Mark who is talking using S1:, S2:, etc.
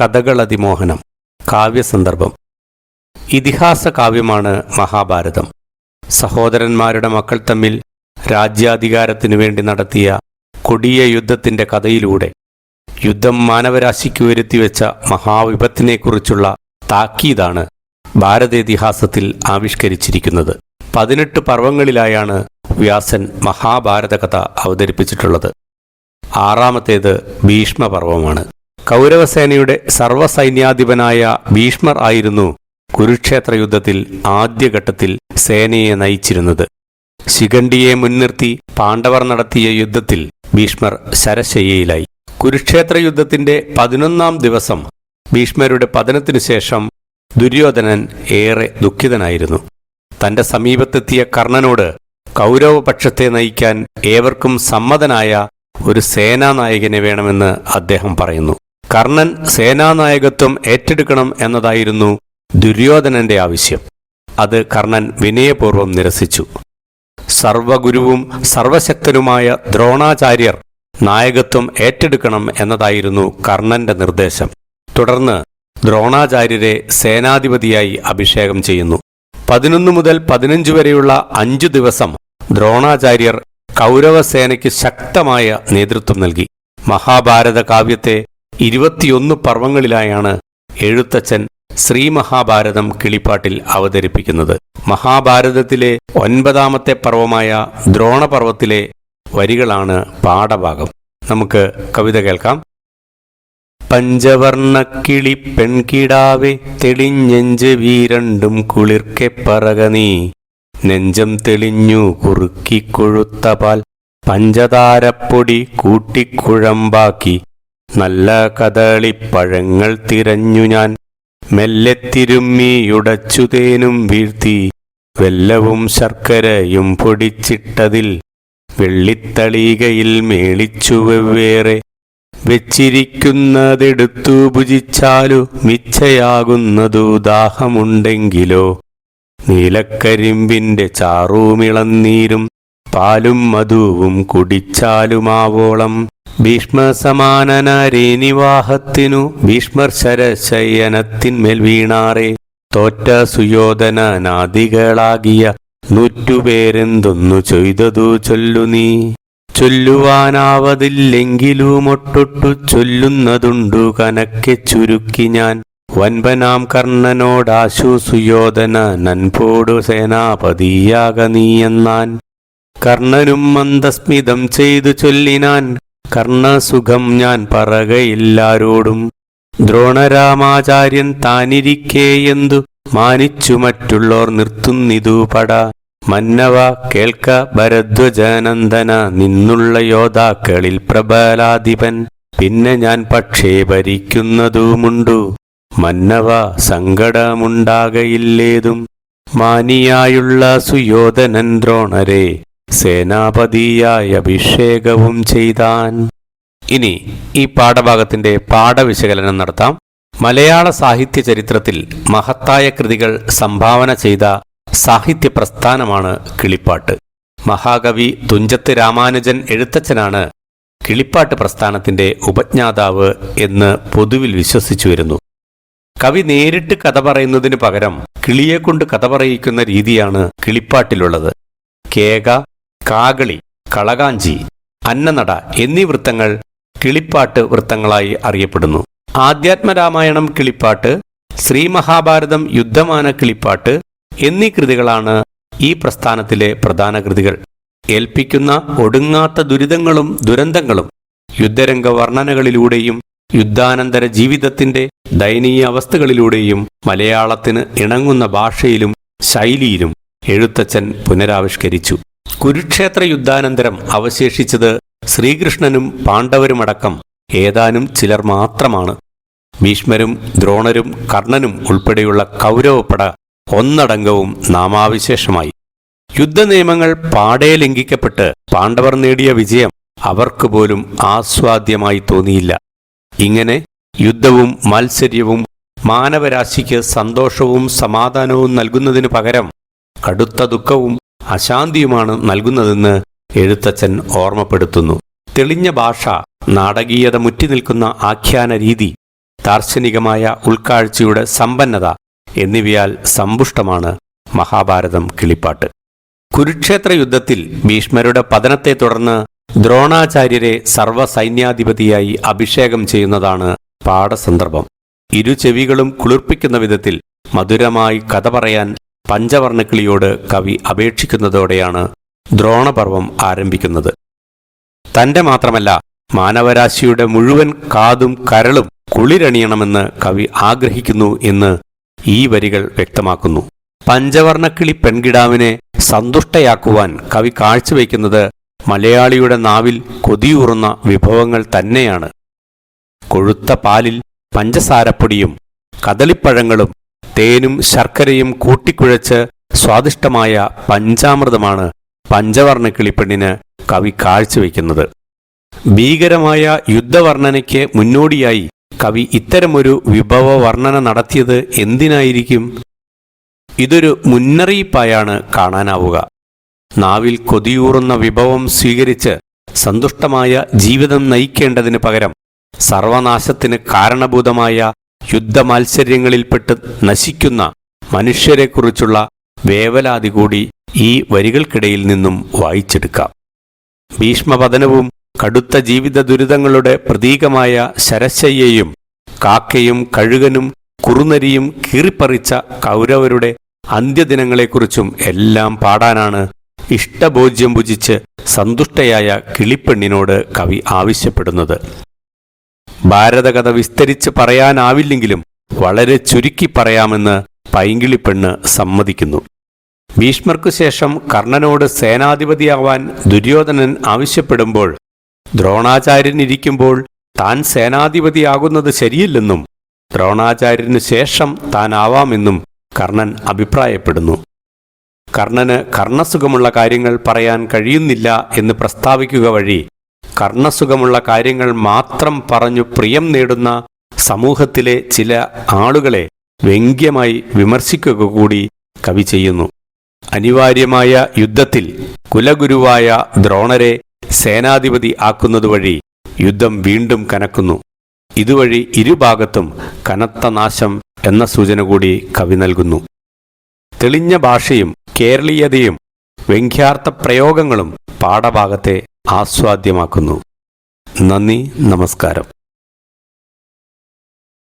S1: കഥകളതിമോഹനം കാവ്യസന്ദർഭം. ഇതിഹാസ കാവ്യമാണ് മഹാഭാരതം. സഹോദരന്മാരുടെ മക്കൾ തമ്മിൽ രാജ്യാധികാരത്തിനു വേണ്ടി നടത്തിയ കൊടിയ യുദ്ധത്തിന്റെ കഥയിലൂടെ യുദ്ധം മാനവരാശിക്ക് വരുത്തിവെച്ച മഹാവിപത്തിനെക്കുറിച്ചുള്ള താക്കീതാണ് ഭാരതേതിഹാസത്തിൽ ആവിഷ്കരിച്ചിരിക്കുന്നത്. പതിനെട്ട് പർവങ്ങളിലായാണ് വ്യാസൻ മഹാഭാരത കഥ അവതരിപ്പിച്ചിട്ടുള്ളത്. ആറാമത്തേത് ഭീഷ്മപർവമാണ്. കൗരവസേനയുടെ സർവസൈന്യാധിപനായ ഭീഷ്മർ ആയിരുന്നു കുരുക്ഷേത്ര യുദ്ധത്തിൽ ആദ്യഘട്ടത്തിൽ സേനയെ നയിച്ചിരുന്നത്. ശിഖണ്ഡിയെ മുൻനിർത്തി പാണ്ഡവർ നടത്തിയ യുദ്ധത്തിൽ ഭീഷ്മർ ശരശയ്യയിലായി. കുരുക്ഷേത്ര യുദ്ധത്തിന്റെ പതിനൊന്നാം ദിവസം ഭീഷ്മരുടെ പതനത്തിനു ശേഷം ദുര്യോധനൻ ഏറെ ദുഃഖിതനായിരുന്നു. തന്റെ സമീപത്തെത്തിയ കർണനോട് കൗരവപക്ഷത്തെ നയിക്കാൻ ഏവർക്കും സമ്മതനായ ഒരു സേനാനായകനെ വേണമെന്ന് അദ്ദേഹം പറയുന്നു. കർണൻ സേനാനായകത്വം ഏറ്റെടുക്കണം എന്നതായിരുന്നു ദുര്യോധനന്റെ ആവശ്യം. അത് കർണൻ വിനയപൂർവം നിരസിച്ചു. സർവഗുരുവും സർവശക്തനുമായ ദ്രോണാചാര്യർ നായകത്വം ഏറ്റെടുക്കണം എന്നതായിരുന്നു കർണന്റെ നിർദ്ദേശം. തുടർന്ന് ദ്രോണാചാര്യരെ സേനാധിപതിയായി അഭിഷേകം ചെയ്യുന്നു. പതിനൊന്ന് മുതൽ പതിനഞ്ച് വരെയുള്ള അഞ്ചു ദിവസം ദ്രോണാചാര്യർ കൗരവസേനയ്ക്ക് ശക്തമായ നേതൃത്വം നൽകി. മഹാഭാരത കാവ്യത്തെ ഇരുപത്തിയൊന്ന് പർവങ്ങളിലായാണ് എഴുത്തച്ഛൻ ശ്രീ മഹാഭാരതം കിളിപ്പാട്ടിൽ അവതരിപ്പിക്കുന്നത്. മഹാഭാരതത്തിലെ ഒൻപതാമത്തെ പർവമായ ദ്രോണപർവത്തിലെ വരികളാണ് പാഠഭാഗം. നമുക്ക് കവിത കേൾക്കാം. പഞ്ചവർണക്കിളി പെൺകിടാവെ തെളിഞ്ഞെഞ്ച് വീരണ്ടും കുളിർക്കെ പറക നീ. നെഞ്ചം തെളിഞ്ഞു കുറുക്കി പാൽ പഞ്ചതാരപ്പൊടി കൂട്ടിക്കുഴമ്പാക്കി. നല്ല കദളിപ്പഴങ്ങൾ തിരഞ്ഞു ഞാൻ. മെല്ലെ തിരുമ്മിയുടച്ചു തേനും വീഴ്ത്തി. വെല്ലവും ശർക്കരയും പൊടിച്ചിട്ടതിൽ വെള്ളിത്തളികയിൽ മേളിച്ചു വെവ്വേറെ. വെച്ചിരിക്കുന്നതെടുത്തു ഭുജിച്ചാലു മിച്ചയാകുന്നതു ദാഹമുണ്ടെങ്കിലോ. നീലക്കരിമ്പിന്റെ ചാറുമിളന്നീരും പാലും മധുവും കുടിച്ചാലുമാവോളം. ഭീഷ്മസമാനനരേനിവാഹത്തിനു ഭീഷ്മർ ശരശയനത്തിന്മേൽ വീണാറേ. തോറ്റ സുയോധനനാദികളാകിയ നൂറ്റുപേരെന്തൊന്നു ചെയ്തതു ചൊല്ലു നീ. ചൊല്ലുവാനാവതില്ലെങ്കിലുമൊട്ടൊട്ടു ചൊല്ലുന്നതുണ്ടു കനക്കെ ചുരുക്കി ഞാൻ. വൻപനാം കർണനോടാശു സുയോധന നൻപോടു സേനാപതിയാക നീയെന്നാൻ കർണനും മന്ദസ്മിതം ചെയ്തു ചൊല്ലിനാൻ. കർണസുഖം ഞാൻ പറകയില്ലാരോടും. ദ്രോണരാമാചാര്യൻ താനിരിക്കേയെന്തു മാനിച്ചു മറ്റുള്ളോർ നിർത്തുന്നിതു പട. മന്നവ കേൾക്ക ഭരദ്വജനന്ദന നിന്നുള്ള യോദ്ധാക്കളിൽ പ്രബലാധിപൻ. പിന്നെ ഞാൻ പക്ഷേ ഭരിക്കുന്നതുമുണ്ടു. മന്നവ സങ്കടമുണ്ടാകയില്ലേതും? മാനിയായുള്ള സുയോധനൻ ദ്രോണരെ സേനാപതിയായി അഭിഷേകവും ചെയ്താൻ. ഇനി ഈ പാഠഭാഗത്തിന്റെ പാഠവിശകലനം നടത്താം. മലയാള സാഹിത്യ ചരിത്രത്തിൽ മഹത്തായ കൃതികൾ സംഭാവന ചെയ്ത സാഹിത്യ പ്രസ്ഥാനമാണ് കിളിപ്പാട്ട്. മഹാകവി തുഞ്ചത്ത് രാമാനുജൻ എഴുത്തച്ഛനാണ് കിളിപ്പാട്ട് പ്രസ്ഥാനത്തിന്റെ ഉപജ്ഞാതാവ് എന്ന് പൊതുവിൽ വിശ്വസിച്ചു വരുന്നു. കവി നേരിട്ട് കഥ പറയുന്നതിന് പകരം കിളിയെക്കൊണ്ട് കഥ പറയിക്കുന്ന രീതിയാണ് കിളിപ്പാട്ടിലുള്ളത്. കേക കാകളി കളകാഞ്ചി അന്നനട എന്നീ വൃത്തങ്ങൾ കിളിപ്പാട്ട് വൃത്തങ്ങളായി അറിയപ്പെടുന്നു. ആധ്യാത്മരാമായണം കിളിപ്പാട്ട് ശ്രീമഹാഭാരതം യുദ്ധമാന കിളിപ്പാട്ട് എന്നീ കൃതികളാണ് ഈ പ്രസ്ഥാനത്തിലെ പ്രധാന കൃതികൾ. ഏൽപ്പിക്കുന്ന ഒടുങ്ങാത്ത ദുരിതങ്ങളും ദുരന്തങ്ങളും യുദ്ധരംഗ വർണനകളിലൂടെയും യുദ്ധാനന്തര ജീവിതത്തിന്റെ ദയനീയ അവസ്ഥകളിലൂടെയും മലയാളത്തിന് ഇണങ്ങുന്ന ഭാഷയിലും ശൈലിയിലും എഴുത്തച്ഛൻ പുനരാവിഷ്കരിച്ചു. കുരുക്ഷേത്ര യുദ്ധാനന്തരം അവശേഷിച്ചത് ശ്രീകൃഷ്ണനും പാണ്ഡവരുമടക്കം. ഏതാനും ചിലർ മാത്രമാണ്. ഭീഷ്മരും ദ്രോണരും കർണനും ഉൾപ്പെടെയുള്ള കൗരവപ്പട ഒന്നടങ്കവും നാമാവിശേഷമായി. യുദ്ധനിയമങ്ങൾ പാടെ ലംഘിക്കപ്പെട്ട് പാണ്ഡവർ നേടിയ വിജയം അവർക്ക് പോലും ആസ്വാദ്യമായി തോന്നിയില്ല. ഇങ്ങനെ യുദ്ധവും മാത്സര്യവും മാനവരാശിക്ക് സന്തോഷവും സമാധാനവും നൽകുന്നതിനു പകരം കടുത്ത ദുഃഖവും അശാന്തിയുമാണ് നൽകുന്നതെന്ന് എഴുത്തച്ഛൻ ഓർമ്മപ്പെടുത്തുന്നു. തെളിഞ്ഞ ഭാഷ നാടകീയത മുറ്റി നിൽക്കുന്ന ആഖ്യാന രീതി ദാർശനികമായ ഉൾക്കാഴ്ചയുടെ സമ്പന്നത എന്നിവയാൽ സമ്പുഷ്ടമാണ് മഹാഭാരതം കിളിപ്പാട്ട്. കുരുക്ഷേത്ര യുദ്ധത്തിൽ ഭീഷ്മരുടെ പതനത്തെ തുടർന്ന് ദ്രോണാചാര്യരെ സർവസൈന്യാധിപതിയായി അഭിഷേകം ചെയ്യുന്നതാണ് പാഠസന്ദർഭം. ഇരു ചെവികളും കുളിർപ്പിക്കുന്ന വിധത്തിൽ മധുരമായി കഥ പറയാൻ പഞ്ചവർണക്കിളിയോട് കവി അപേക്ഷിക്കുന്നതോടെയാണ് ദ്രോണപർവം ആരംഭിക്കുന്നത്. തന്റെ മാത്രമല്ല മാനവരാശിയുടെ മുഴുവൻ കാതും കരളും കുളിരണിയണമെന്ന് കവി ആഗ്രഹിക്കുന്നു എന്ന് ഈ വരികൾ വ്യക്തമാക്കുന്നു. പഞ്ചവർണക്കിളി പെൺകിടാവിനെ സന്തുഷ്ടയാക്കുവാൻ കവി കാഴ്ചവെക്കുന്നത് മലയാളിയുടെ നാവിൽ കൊതിയൂറുന്ന വിഭവങ്ങൾ തന്നെയാണ്. കൊഴുത്ത പാലിൽ പഞ്ചസാരപ്പൊടിയും കദളിപ്പഴങ്ങളും തേനും ശർക്കരയും കൂട്ടിക്കുഴച്ച് സ്വാദിഷ്ടമായ പഞ്ചാമൃതമാണ് പഞ്ചവർണ കിളിപ്പെണ്ണിന് കവി കാഴ്ചവെക്കുന്നത്. ഭീകരമായ യുദ്ധവർണനയ്ക്ക് മുന്നോടിയായി കവി ഇത്തരമൊരു വിഭവ വർണന നടത്തിയത് എന്തിനായിരിക്കും? ഇതൊരു മുന്നറിയിപ്പായാണ് കാണാനാവുക. നാവിൽ കൊതിയൂറുന്ന വിഭവം സ്വീകരിച്ച് സന്തുഷ്ടമായ ജീവിതം നയിക്കേണ്ടതിന് പകരം സർവനാശത്തിന് കാരണഭൂതമായ യുദ്ധമാത്സര്യങ്ങളിൽപ്പെട്ട് നശിക്കുന്ന മനുഷ്യരെക്കുറിച്ചുള്ള വേവലാതി കൂടി ഈ വരികൾക്കിടയിൽ നിന്നും വായിച്ചെടുക്കാം. ഭീഷ്മപതനവും കടുത്ത ജീവിത ദുരിതങ്ങളുടെ പ്രതീകമായ ശരശയ്യയും കാക്കയും കഴുകനും കുറുനരിയും കീറിപ്പറിച്ച കൗരവരുടെ അന്ത്യദിനങ്ങളെക്കുറിച്ചും എല്ലാം പാടാനാണ് ഇഷ്ടഭോജ്യം ഭുജിച്ച് സന്തുഷ്ടയായ കിളിപ്പെണ്ണിനോട് കവി ആവശ്യപ്പെടുന്നത്. ഭാരതകഥ വിസ്തരിച്ച് പറയാനാവില്ലെങ്കിലും വളരെ ചുരുക്കി പറയാമെന്ന് പൈങ്കിളിപ്പെണ്ണ് സമ്മതിക്കുന്നു. ഭീഷ്മർക്കു ശേഷം കർണനോട് സേനാധിപതിയാവാൻ ദുര്യോധനൻ ആവശ്യപ്പെടുമ്പോൾ ദ്രോണാചാര്യൻ ഇരിക്കുമ്പോൾ താൻ സേനാധിപതിയാകുന്നത് ശരിയല്ലെന്നും ദ്രോണാചാര്യന് ശേഷം താനാവാമെന്നും കർണൻ അഭിപ്രായപ്പെടുന്നു. കർണന് കർണസുഖമുള്ള കാര്യങ്ങൾ പറയാൻ കഴിയുന്നില്ല എന്ന് പ്രസ്താവിക്കുക വഴി കർണസുഖമുള്ള കാര്യങ്ങൾ മാത്രം പറഞ്ഞു പ്രിയം നേടുന്ന സമൂഹത്തിലെ ചില ആളുകളെ വ്യംഗ്യമായി വിമർശിക്കുക കൂടി കവി ചെയ്യുന്നു. അനിവാര്യമായ യുദ്ധത്തിൽ കുലഗുരുവായ ദ്രോണരെ സേനാധിപതി ആക്കുന്നതുവഴി യുദ്ധം വീണ്ടും കനക്കുന്നു. ഇതുവഴി ഇരുഭാഗത്തും കനത്ത നാശം എന്ന സൂചന കൂടി കവി നൽകുന്നു. തെളിഞ്ഞ ഭാഷയും കേരളീയതയും വ്യംഗ്യാർത്ഥ പ്രയോഗങ്ങളും പാഠഭാഗത്തെ ആസ്വാദ്യമാക്കുന്നു. നന്ദി നമസ്കാരം.